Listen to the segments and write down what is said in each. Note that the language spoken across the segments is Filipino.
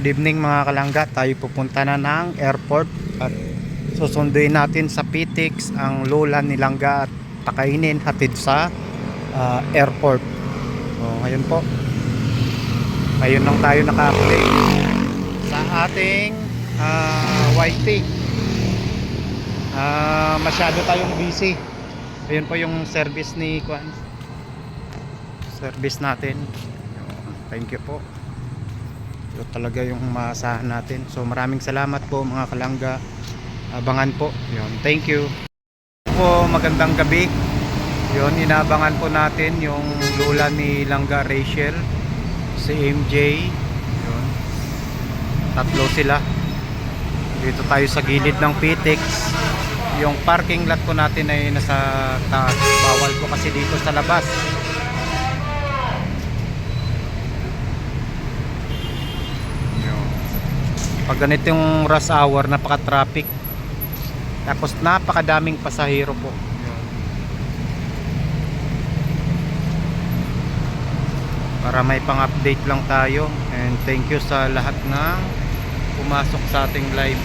good evening mga kalangga. Tayo pupunta na ng airport at susunduin natin sa PTX ang lola ni Langga at pakainin hatid sa ah, airport. So, ngayon po. Ngayon lang tayo naka-update sa ating ah, YT. Ah, masyado tayong busy. Ayun po yung service ni Kwan. Service natin. Thank you po. Ito talaga yung maasahan natin. So maraming salamat po mga kalangga. Abangan po. Yun. Thank you. Po magandang gabi. Yun, inaabangan po natin yung lula ni Langga Rachel, si MJ. Yun. Tatlo sila. Dito tayo sa gilid ng PTX. Yung parking lot po natin ay nasa taas. Bawal po kasi dito sa labas. Yun. Pag ganito yung rush hour, napaka-traffic. Tapos napakadaming pasahero po. Para may pang-update lang tayo. And thank you sa lahat na pumasok sa ating live.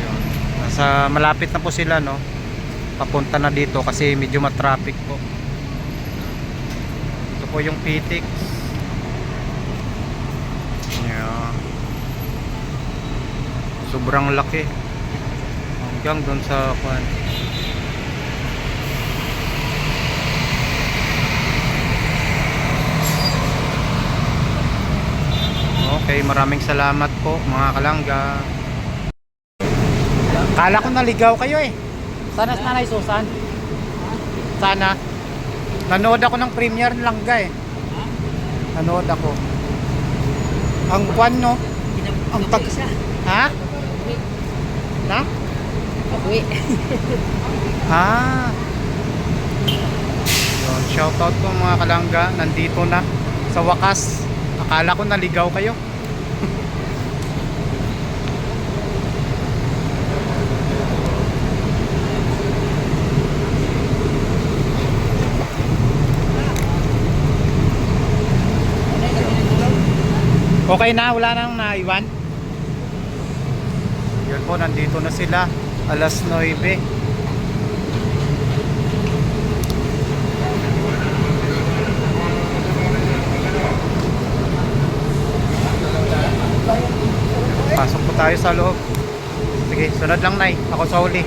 Yun. Nasa malapit na po sila no. Papunta na dito kasi medyo matraffic po. Ito po yung PTX. Sobrang laki. Hanggang doon sa kwan. Okay, maraming salamat po mga kalangga. Kala ko naligaw kayo eh. Sana sa Nanay Susan? Sana. Nanood ako ng premiere ng langga eh. Nanood ako. Ang kwan no? Ang tag... Ha? Na? Uwi. Ah. Yun, shoutout po mga kalangga. Nandito na. Sa wakas. Akala ko naligaw kayo. Okay na, wala nang naiwan. Po, nandito na sila. Alas 9. Pasok po tayo sa loob. Sige, sunod lang nay. Ako sa huli.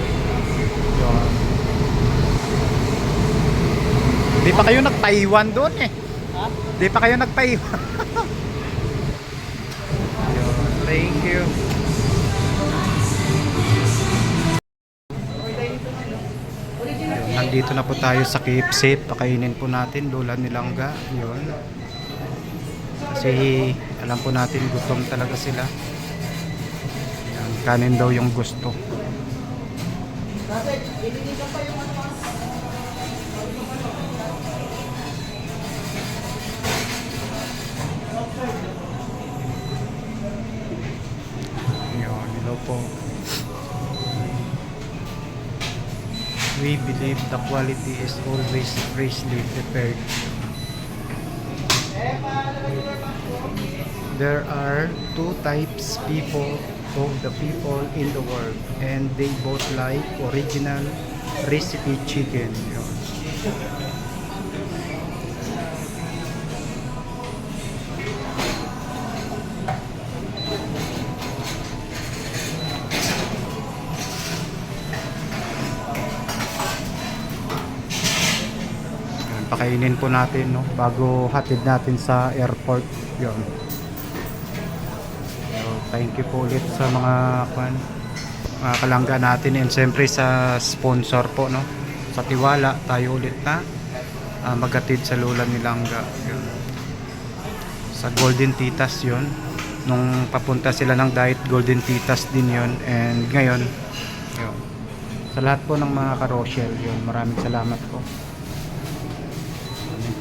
Di pa kayo nag-Taiwan doon eh. Ha? Di pa kayo nag-Taiwan. Yun, Thank you. Nandito na po tayo sa KFC. Pakainin po natin. Lola nilangga. Yun. Kasi alam po natin gutom talaga sila. Yan, kanin daw yung gusto. Yun, hello po. We believe the quality is always freshly prepared. There are two types people of the people in the world and they both like original recipe chicken. Pakainin po natin no bago hatid natin sa airport. 'Yon. So, thank you po ulit sa mga kwan mga kalangga natin and siyempre sa sponsor po no sa tiwala tayo ulit na ah, maghatid sa lula ni Langga Yun. sa Golden Titas yon nung papunta sila ng diet Golden Titas din yon and ngayon yun. sa lahat po ng mga karosyel yun maraming salamat po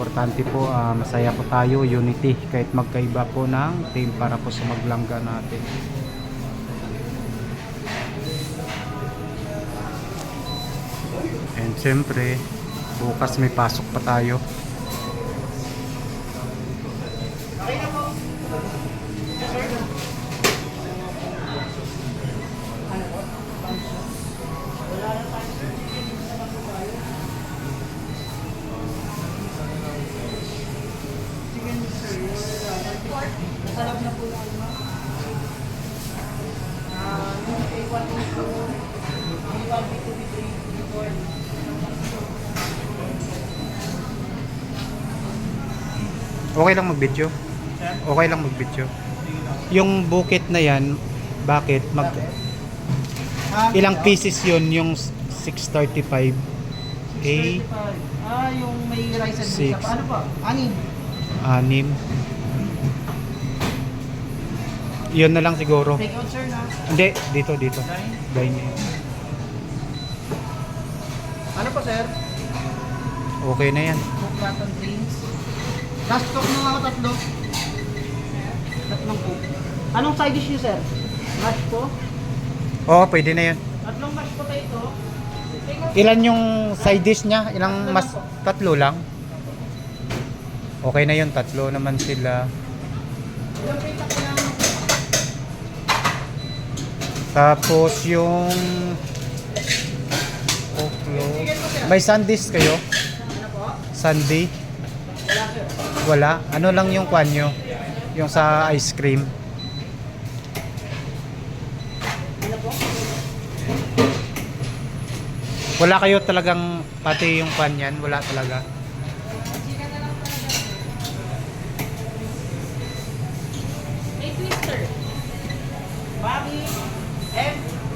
importante po ah, masaya po tayo unity kahit magkaiba po ng team para po sa maglangga natin. And siyempre bukas may pasok pa tayo. Okay Sarap na po yung ano. Ah, yung 1 po. A1, B2, B3, Okay lang mag-video? Okay lang mag-video? Yung bukit na yan, bakit? Mag ah, ilang pieces yun yung 635? A? Ah, yung may rice and beans. Ano ba? Anim. Anim. Yun na lang siguro. Take out sir na. Hindi, dito, dito. Dine. Dine. Ano pa sir? Okay na yan. Coke Latin drinks. Last talk na ako tatlo. Tatlong coke. Anong side dish niyo sir? Mashed po? Oo, pwede na yan. Tatlong mashed potato. Take out Ilan yung side dish niya? Ilang mas tatlo lang? Okay na yun, tatlo naman sila. ilang plate ako lang. Tapos yung Oklo. May sundaes kayo? Sunday? Wala. Ano lang yung kwan nyo? Yung sa ice cream. Wala kayo talagang pati yung kwan yan? Wala talaga. May twister. Bobby. M.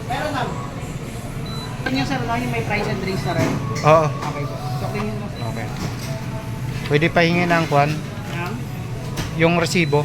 Meron ma'am. Ano yung sir? Ano yung may price and drinks na rin? Oo. Okay po. So, clean mo. Okay. Pwede pahingin ng kwan? Ma'am? Yung resibo?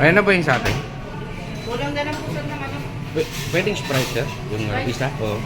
Ayan na ba yung sa atin? Kulang na lang po sir ng ano. Pwedeng Sprite, sir? Yung uh, isa? Oo.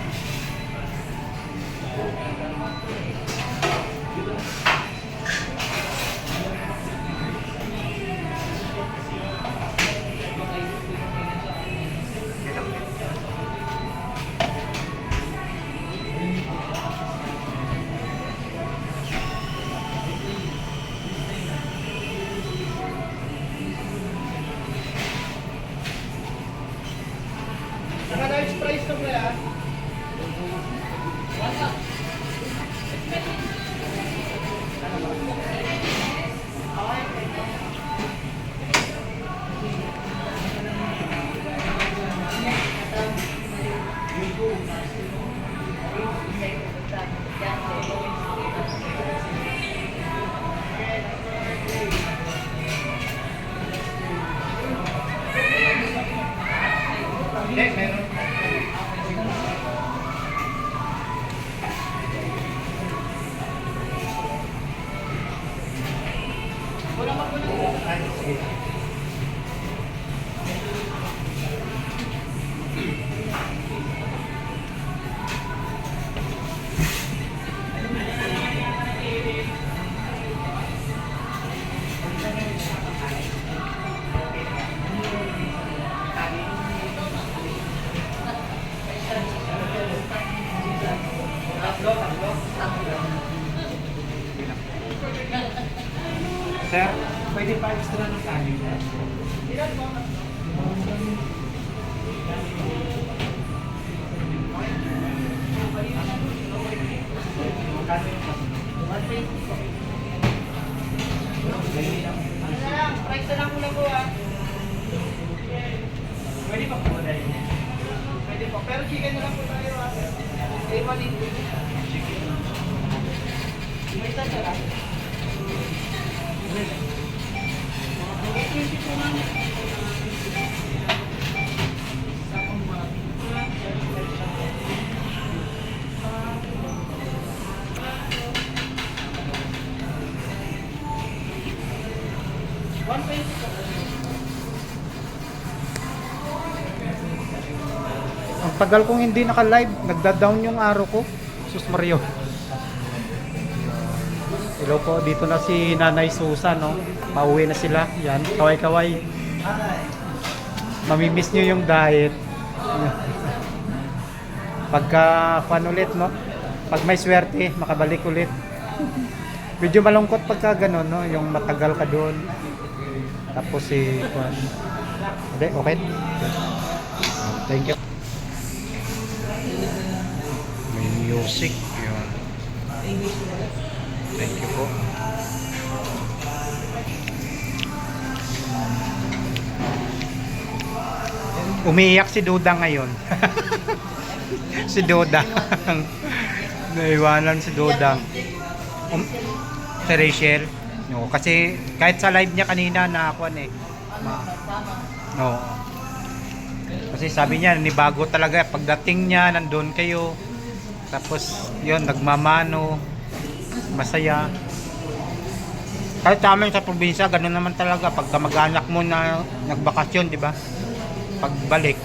Sir, pwede pa extra ng kanin. Muna po ah. Pwede pa po. Pwede po. Pero chicken na lang po tayo ah. Eh, mali. May isa Ang tagal kong hindi naka-live, nagda-down yung araw ko. Sus Mario. Hello po, dito na si Nanay Susan, no? Pauwi na sila. Yan, kaway-kaway. Mamimiss nyo yung diet. Pagka fan ulit, no? Pag may swerte, makabalik ulit. Medyo malungkot pagka ganun, no? Yung matagal ka doon. Tapos si... Hindi, okay? Thank you. May music. Yun. Thank you po. Umiiyak si Duda ngayon. si Duda. Naiwanan si Duda. Um, si Rachel. No, kasi kahit sa live niya kanina na ako eh. No. Kasi sabi niya, nibago talaga. Pagdating niya, nandun kayo. Tapos, yun, nagmamano. Masaya. Kahit amin sa probinsya, ganun naman talaga. Pag kamag-anak mo na nagbakasyon, di ba? Pagbalik,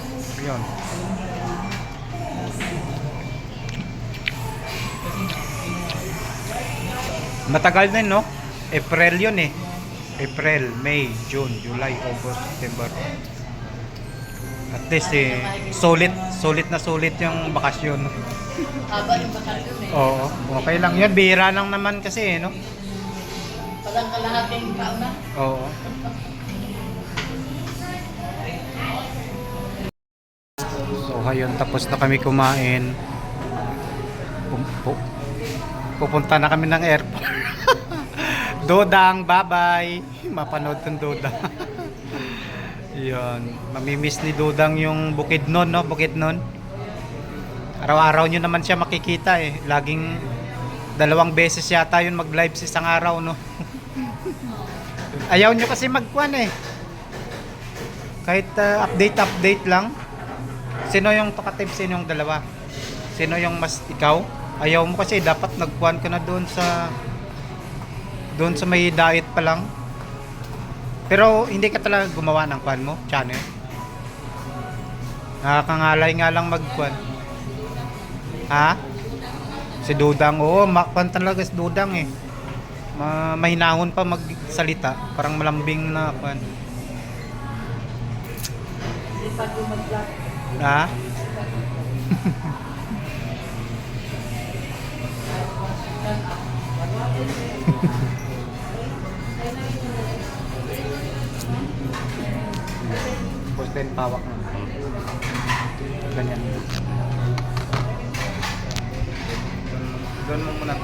yun. Matagal din, no? April yun eh. April, May, June, July, August, September. At least eh, solid, solid na solid yung bakasyon. Haba yung bakasyon eh. Oo, okay lang yun. Bihira lang naman kasi, eh, no? Palang kalahating taon na. Oo. So, ayun, tapos na kami kumain. Pum- pu- pupunta na kami ng airport. Dodang, bye-bye. Mapanood tong Dodang. Yun. Mamimiss ni Dodang yung Bukidnon, no? Bukidnon. Araw-araw nyo naman siya makikita eh. Laging dalawang beses yata yun mag-live sa isang araw, no? Ayaw nyo kasi magkwan eh. Kahit uh, update-update lang. Sino yung talkative? Sino yung dalawa? Sino yung mas ikaw? Ayaw mo kasi dapat nagkuhan ka na doon sa doon sa may diet pa lang. Pero hindi ka talaga gumawa ng kwan mo, channel. Nakakangalay nga lang magkwan. Ha? Si Dudang, oo, makpan talaga si Dudang eh. Ma mahinahon pa magsalita, parang malambing na kwan. Ha? Tapos din pawak na. Ganyan. Doon mo muna.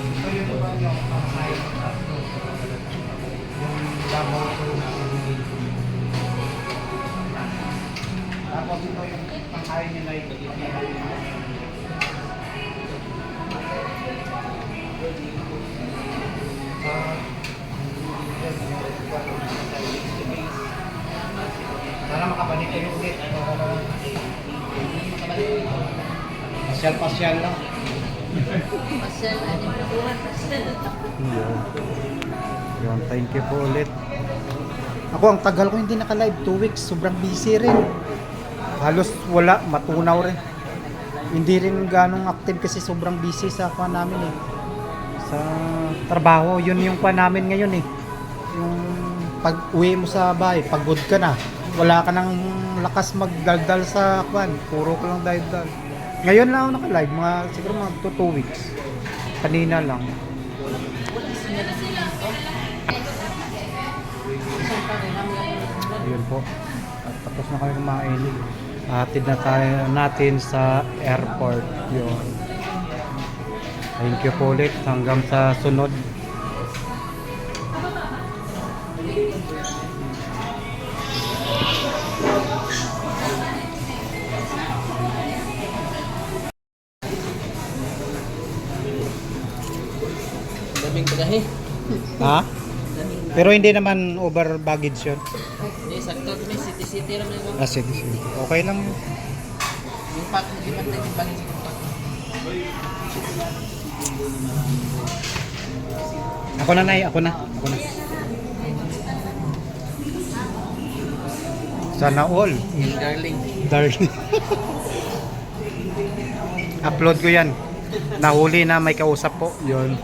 Ito yung pangkain sa Yung. Tapos ito yung pangkain nila yung Sa Pasyal-pasyal lang. Pasal, ano yung nakuha? Pasal. Yun. Yun, thank you po ulit. Ako, ang tagal ko hindi naka-live. Two weeks, sobrang busy rin. Halos wala, matunaw rin. Hindi rin ganong active kasi sobrang busy sa kwa namin eh. Sa trabaho, yun yung kwa namin ngayon eh. Yung pag uwi mo sa bahay, pagod ka na. Wala ka nang lakas magdaldal sa kwan. Puro ka lang daldal. Ngayon lang ako naka-live, mga, siguro mga 2 weeks. Kanina lang. Ayun po. At tapos na kami kumain. Atid na tayo natin sa airport. Yun. Thank you po ulit. Hanggang sa sunod. Ha? Pero hindi naman over baggage yun. Hindi, sakto. May city-city naman yung Ah, sige. Okay lang yun. Yung pack, hindi man tayo sa pack. Ako na, Nay. Ako na. Ako na. Sana all. Yung darling. Darling. Upload ko yan. Nahuli na may kausap po. Yun.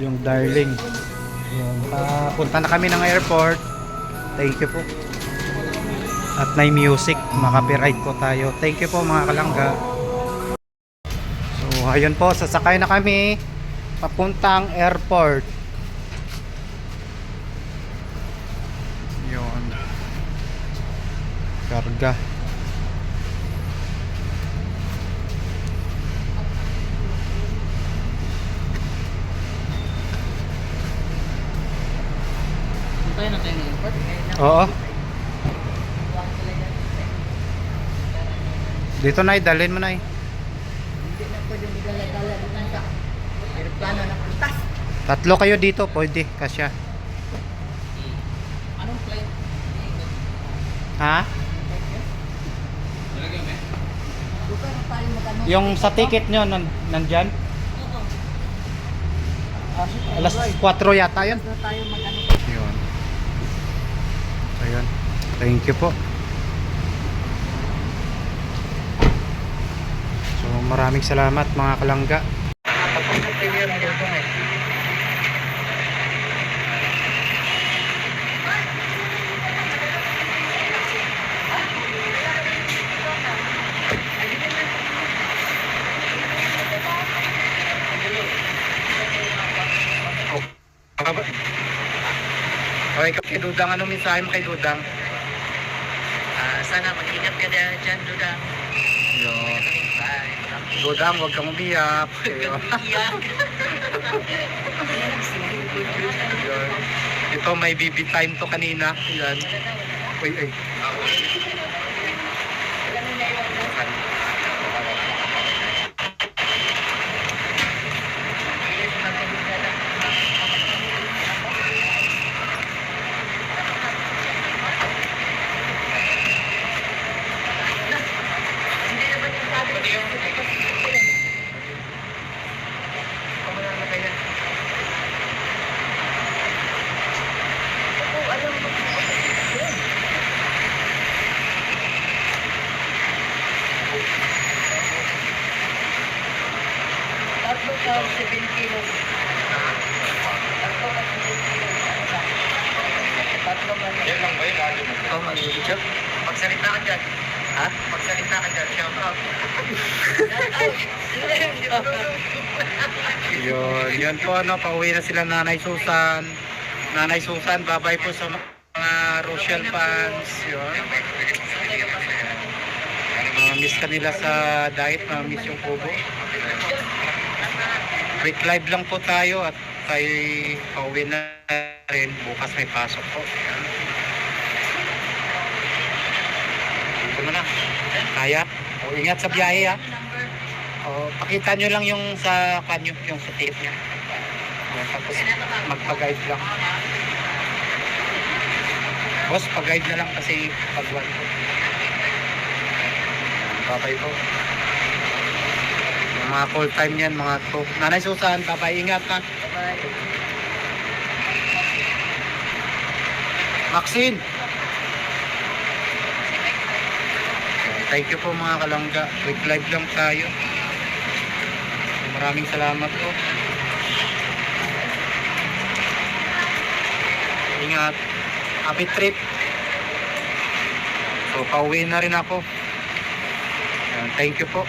Yung darling. Yun. Papunta na kami ng airport. Thank you po. At may music. Makapiright po tayo. Thank you po mga kalangga. So ayun po. Sasakay na kami. Papuntang airport. Yun. Karga. Puntayin na tayo ng airport. Oo. Dito na, dalhin mo na eh. Hindi na pwede magdala-dala doon sa aeroplano na puntas. Tatlo kayo dito, pwede, kasya. Anong flight? Ha? Yung sa ticket nyo, nan nandyan? Alas 4 yata yun. Tayo mag-ano. Yun. Ayun. Thank you po. So maraming salamat mga kalangga. Okay, kay Dudang, ano mensahe mo kay Dudang? Sana mag-ingat ka dyan, dyan Duda. Yun. Bye. Dudang, huwag kang umiyak. Ayun. Iyak. Yun. Ito may BB time to kanina. Yan. Uy, ay. Tatlo ka, 7 kilos. Tatlo ka, 7 kilos. Tatlo ka. Ikaw mag-video? Magsalita ka dyan. Ha? Magsalita ka dyan. Shout out. Yun. Yun po, ano, pauwi na sila Nanay Susan. Nanay Susan, babay po sa mga Rochelle fans. Yun. Mga-miss ka nila sa diet, mga-miss yung kubo. Quick live lang po tayo at tayo pauwi na rin. Bukas may pasok po. Yan. Dito mo na. Kaya? O, ingat sa biyahe ha. O, pakita nyo lang yung sa kanyo, yung sa tape niya. Tapos magpa-guide lang. Boss, pag-guide na lang kasi pag-one po. Babay po. Yung mga full time yan, mga to. Nanay Susan, babay, ingat ka. Bye. Maxine! Thank you po mga kalangga. Quick live lang tayo. Maraming salamat po. Ingat. Happy trip. So, pauwi na rin ako. Thank you po.